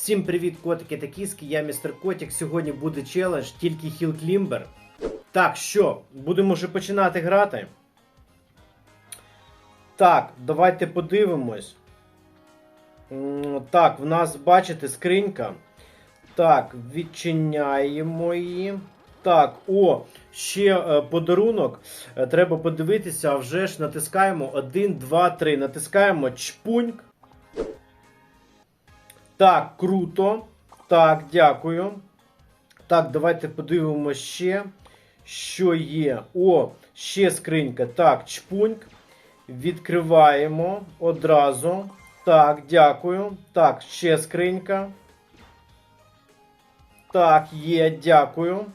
Всім привіт, котики та кіски, я містер Котик. Сьогодні буде челендж тільки Хіл Клімбер. Так, що, будемо вже починати грати. Так, давайте подивимось. Так, в нас, бачите, скринька. Так, відчиняємо її. Так, о, ще е, подарунок. Е, треба подивитися, а вже ж натискаємо 1, 2, 3. Натискаємо чпуньк. Так, круто. Так, дякую. Так, давайте подивимося ще, що є. О, ще скринька. Так, чпуньк. Відкриваємо одразу. Так, дякую. Так, ще скринька. Так, є, дякую.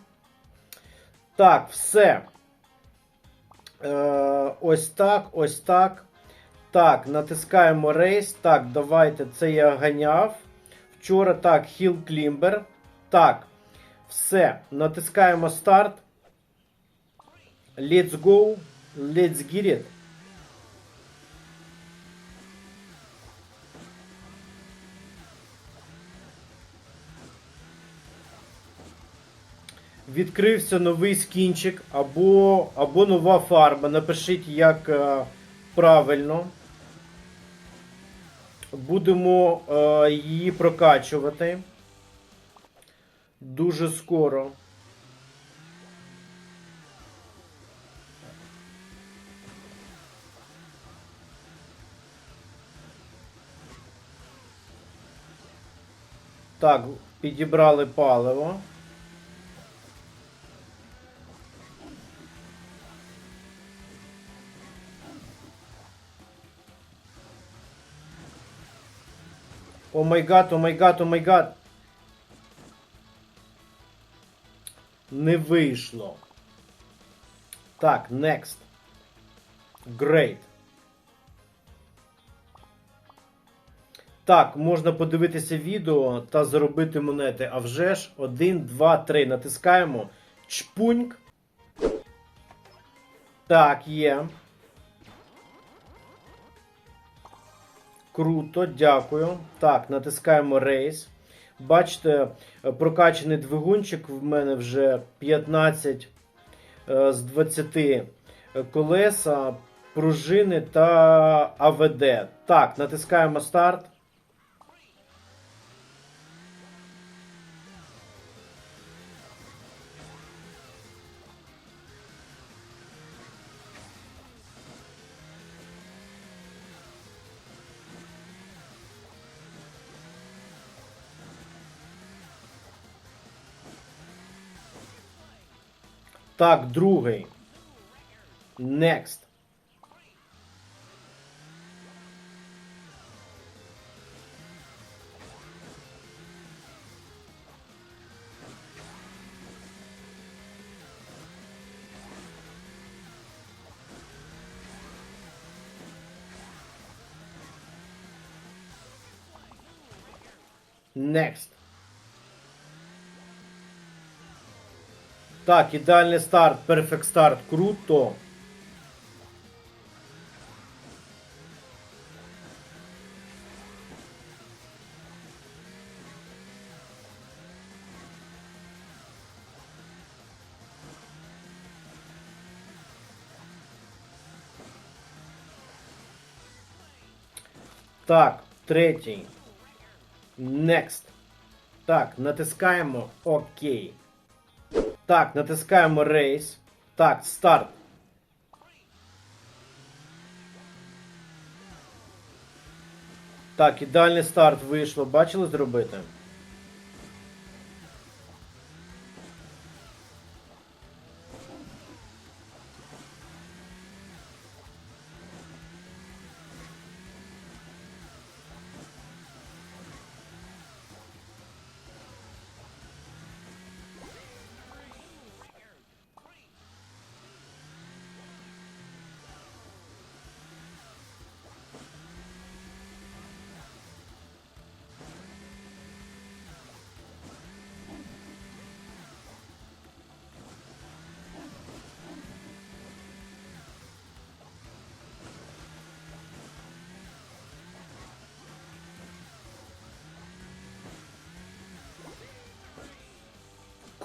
Так, все. Е, ось так, ось так. Так, натискаємо рейс. Так, давайте це я ганяв. Вчора так, Hill Climber. Так, все. Натискаємо старт. Let's go. Let's get it. Відкрився новий скінчик або, або нова фарба. Напишіть, як е, правильно. Будемо е, її прокачувати дуже скоро. Так, підібрали паливо. О май гад, о май гад, о май гад. Не вийшло. Так, next. Great. Так, можна подивитися відео та заробити монети. А вже ж 1, 2, 3. Натискаємо. Чпуньк. Так, є. Круто, дякую. Так, натискаємо рейс. Бачите, е, прокачаний двигунчик в мене вже 15 е, з 20 е, колеса, пружини та АВД. Так, натискаємо старт. Так, другий. Next. Так, ідеальний старт, перфект старт, круто. Так, третій. Next. Так, натискаємо ОК. Так, натискаємо рейс. Так, старт. Так, ідеальний старт вийшло. Бачили зробити?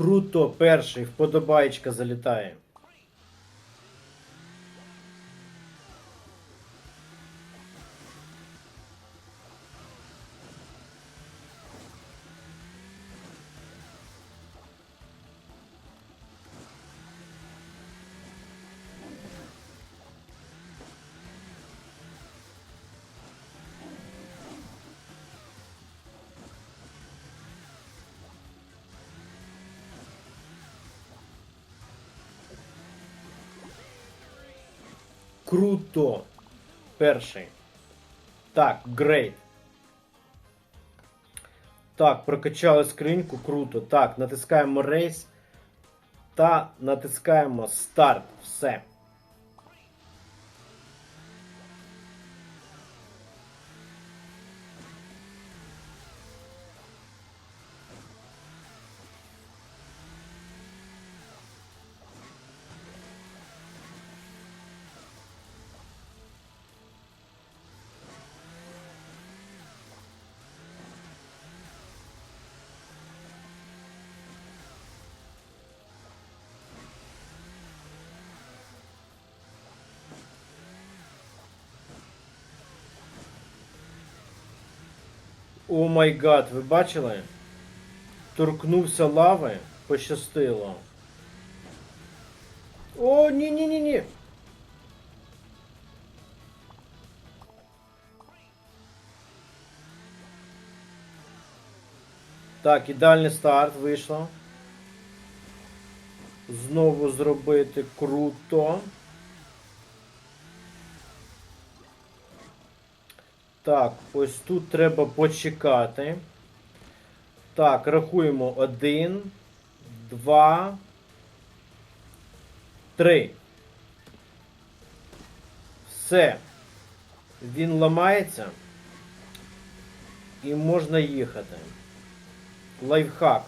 Круто, перший, вподобаєчка залітає. Круто. Перший. Так, грейт. Так, прокачали скриньку, круто. Так, натискаємо рейс та натискаємо старт. Все. О май гад, ви бачили? Торкнувся лави, пощастило. О, ні-ні-ні-ні. Так, ідеальний старт вийшло. Знову зробити круто. Так, ось тут треба почекати. Так, рахуємо. Один, два, три. Все. Він ламається. І можна їхати. Лайфхак.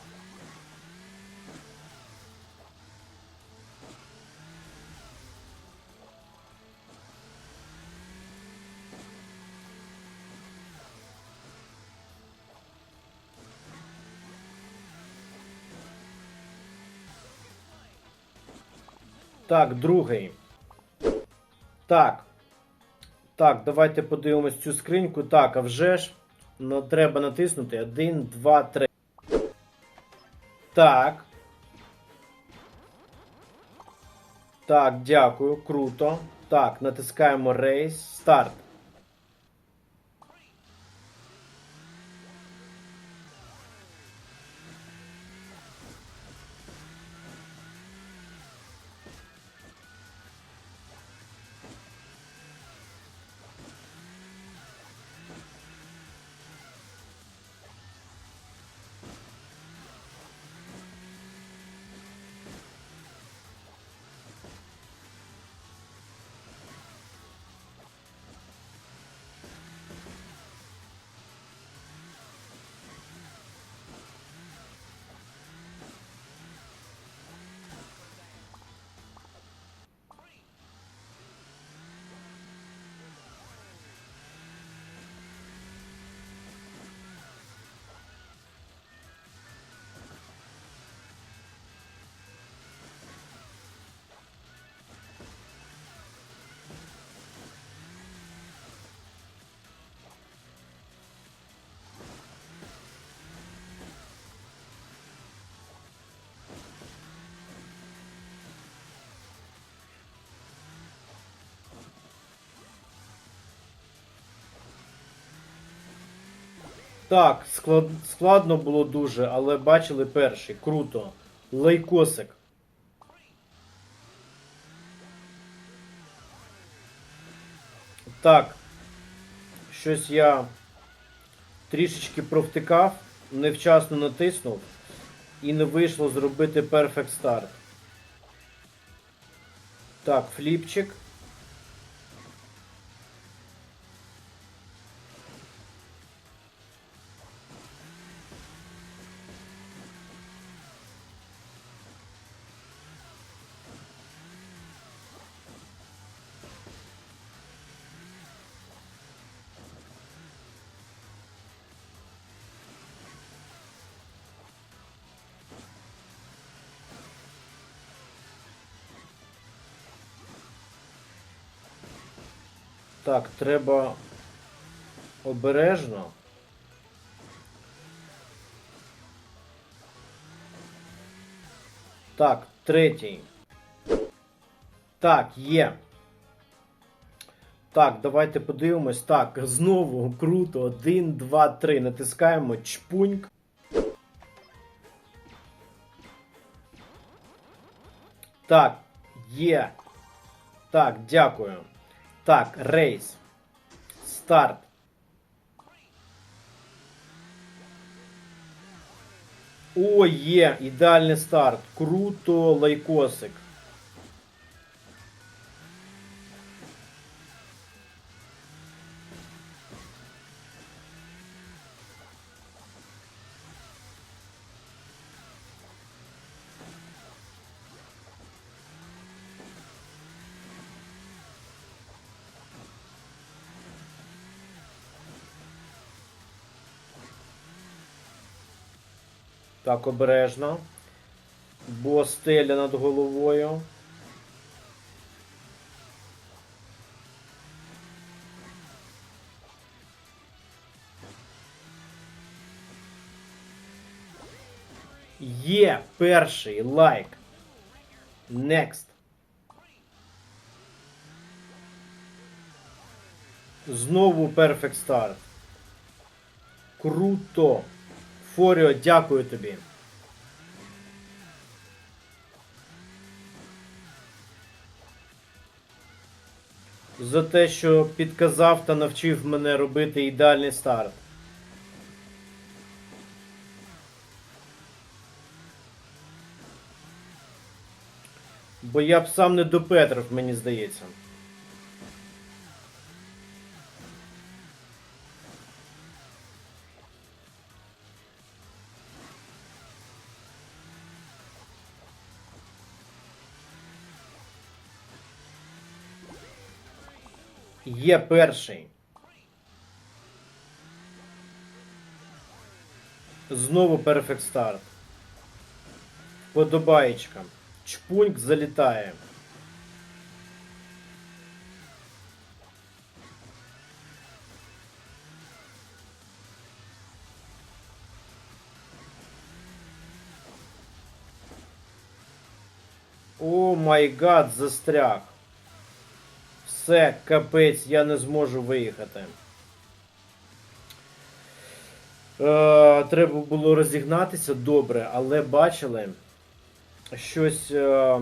Так, другий. Так. Так, давайте подивимось цю скриньку. Так, а вже ж ну, треба натиснути. Один, два, три. Так. Так, дякую, круто. Так, натискаємо рейс. Старт. Так, склад... складно було дуже, але бачили перший. Круто. Лайкосик. Так. Щось я трішечки провтикав, невчасно натиснув і не вийшло зробити Perfect Start. Так, фліпчик. Так, треба обережно. Так, третій. Так, є. Так, давайте подивимось. Так, знову круто. Один, два, три. Натискаємо чпуньк. Так, є. Так, дякую. Так, рейс. Старт. О, є, ідеальний старт. Круто, лайкосик. Так, обережно. Бо стеля над головою. Є перший лайк. Next. Знову Perfect Start. Круто. Форіо, дякую тобі. За те, що підказав та навчив мене робити ідеальний старт. Бо я б сам не допетрив, мені здається. Є перший. Знову Perfect Start. Подобаєчка. Чпуньк залітає. О май гад, застряг. Все, капець, я не зможу виїхати. Е, треба було розігнатися добре, але бачили, щось е,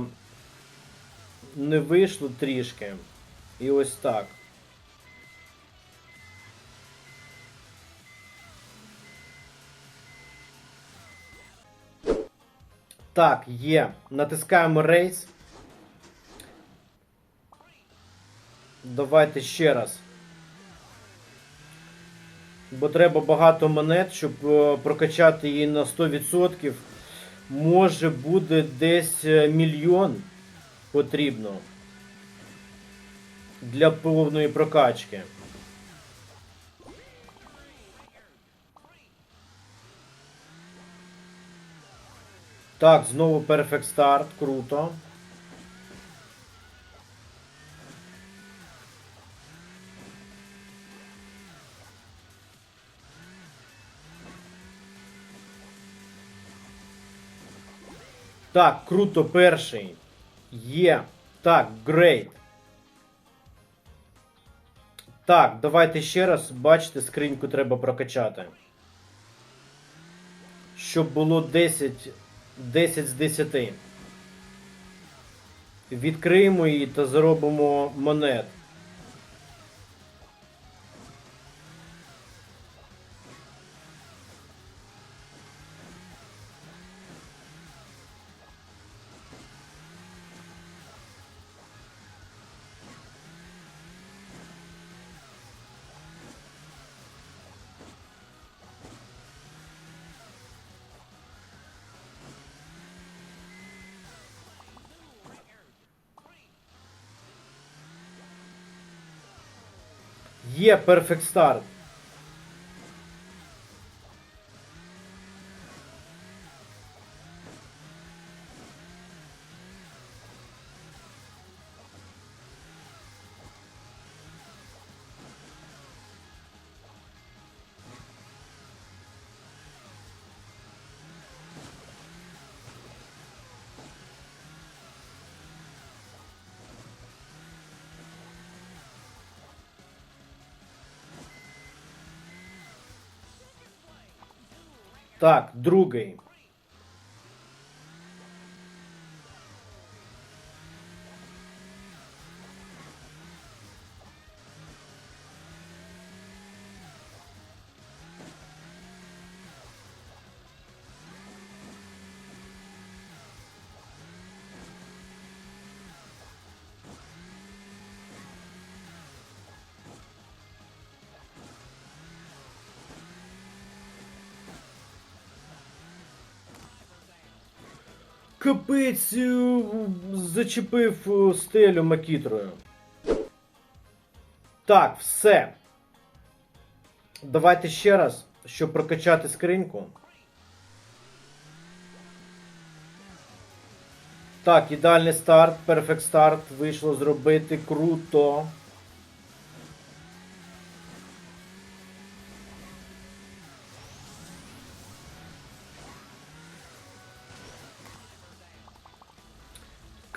не вийшло трішки. І ось так. Так, є. Натискаємо рейс. Давайте ще раз. Бо треба багато монет, щоб е, прокачати її на 100%. Може буде десь е, мільйон потрібно для повної прокачки. Так, знову Perfect Start, круто. Так, круто, перший. Є. Так, great. Так, давайте ще раз. Бачите, скриньку треба прокачати. Щоб було 10, 10 з 10. Відкриємо її та заробимо монет. Є Perfect Start. Так, другий. Капець е, зачепив е, стелю макітрою. Так, все. Давайте ще раз, щоб прокачати скриньку. Так, ідеальний старт, перфект старт. Вийшло зробити круто.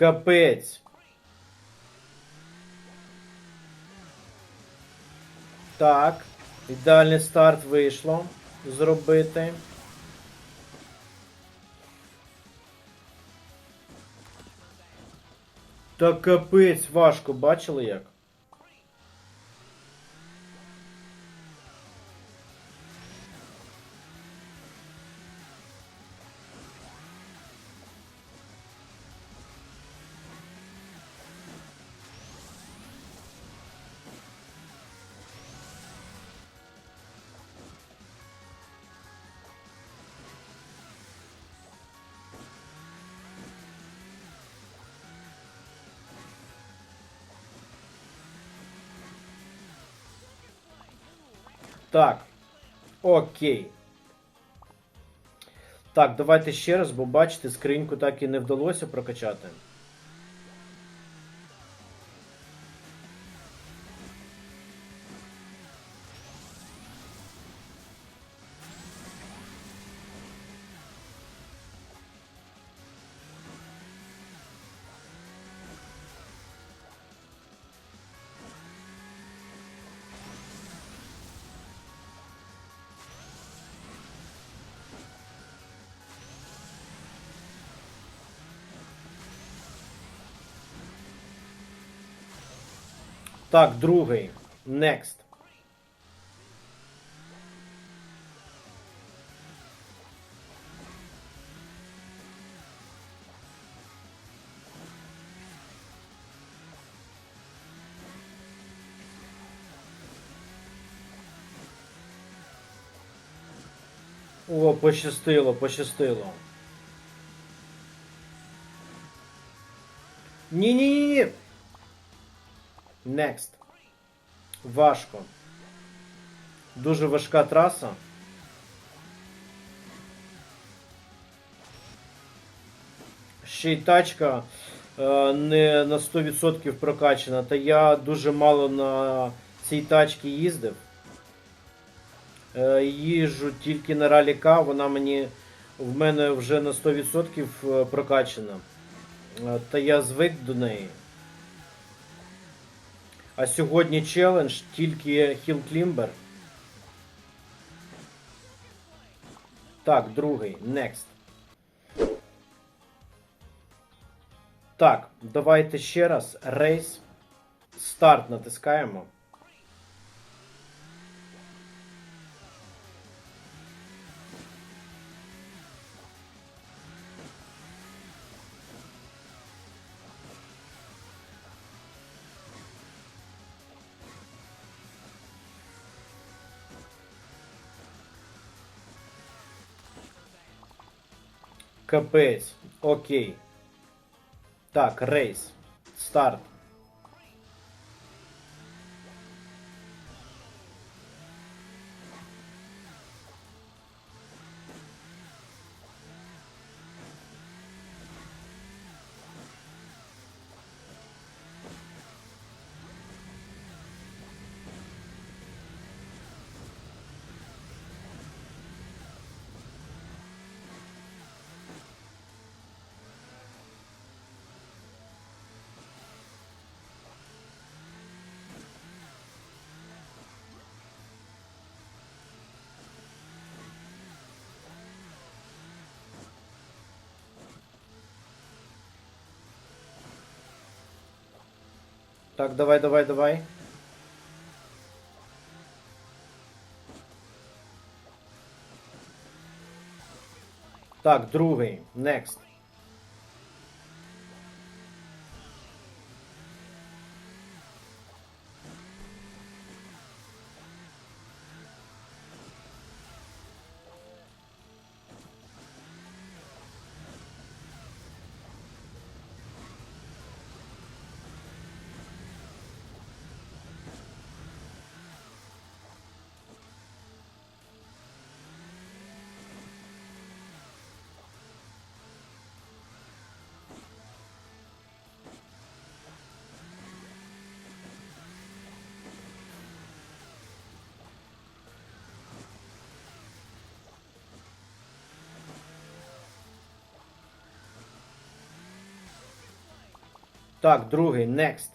Капець. Так. Ідеальний старт вийшло зробити. Та капець важко, бачили як? Так. Окей. Так, давайте ще раз, бо бачите, скриньку так і не вдалося прокачати. Так, другий. Next. О, пощастило, пощастило. Ні-ні-ні. Next. Важко. Дуже важка траса. Ще й тачка е, не на 100% прокачана, та я дуже мало на цій тачці їздив. Е, їжджу тільки на ралі К, вона мені в мене вже на 100% прокачана. Е, Та я звик до неї. А сьогодні челендж тільки Хіл Клімбер. Так, другий. Next. Так, давайте ще раз. Рейс. Старт натискаємо. Капець. Окей. Так, рейс. Старт. Так, давай, давай, давай. Так, другий. Next. Так, другий. Next.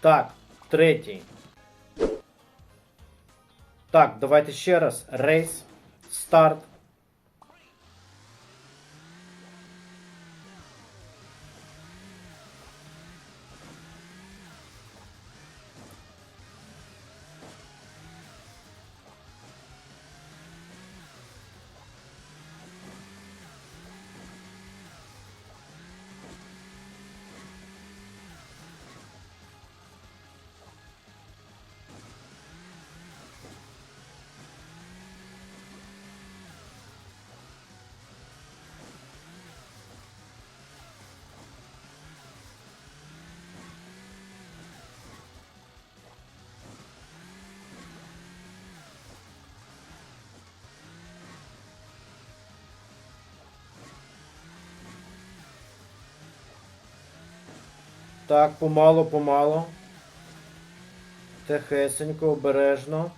Так, третій. Так, давайте ще раз. Рейс. Старт. Так, помало, помало. Тихесенько, обережно.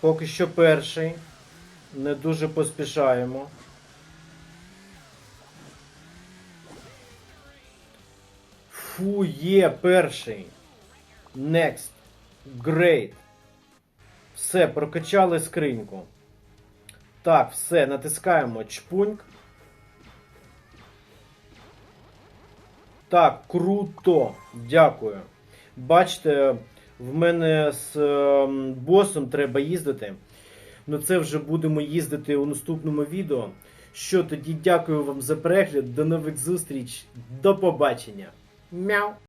Поки що перший. Не дуже поспішаємо. Фу, є перший. Next. Great. Все, прокачали скриньку. Так, все, натискаємо чпуньк. Так, круто. Дякую. Бачите, в мене з ем, босом треба їздити. Ну це вже будемо їздити у наступному відео. Що тоді дякую вам за перегляд. До нових зустріч. До побачення. Мяу.